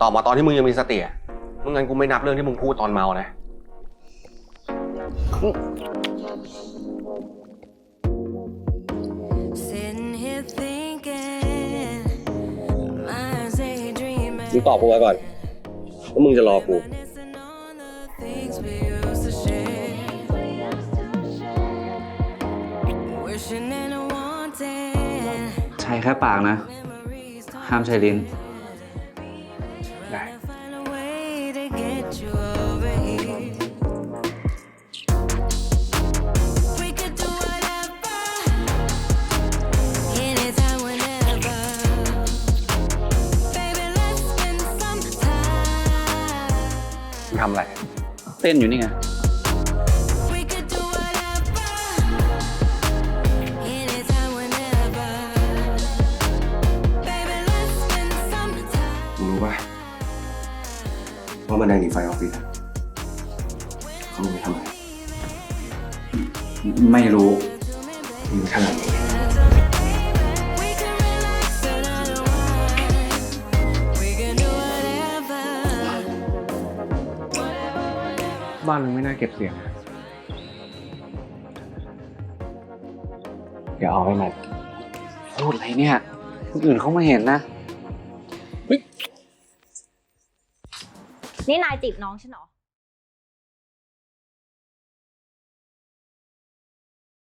ตอบมาตอนที่มึงยังมีสติอะไม่งั้นกูไม่นับเรื่องที่มึงพูดตอนเมานะ Sitting here thinking, mind's daydreaming. มึงตอบกูไว้ก่อนว่ามึงจะรอกู Reminiscing on the things we used to share. Wishing and wanting ใช้แค่ปากนะ memories to ห้ามใช้ลิ้น ได้ find a way to get you over here. We could do whatever, anytime, whenever. Baby, let's spend some time. มึงทำอะไร เต้นอยู่นี่ไง ว่ามันไดหนีไฟออฟฟิศอะเขามึงไปทำอะไรไม่รู้มึงขนาดนี้ We can relax and unwind. We can do whatever. บ้านมึงไม่น่าเก็บเสียงนะเดี๋ยวเอาไปใหม่พูดอะไรเนี่ย คนอื่นเขามาเห็นนะ นี่นายจีบน้องฉันเหรอ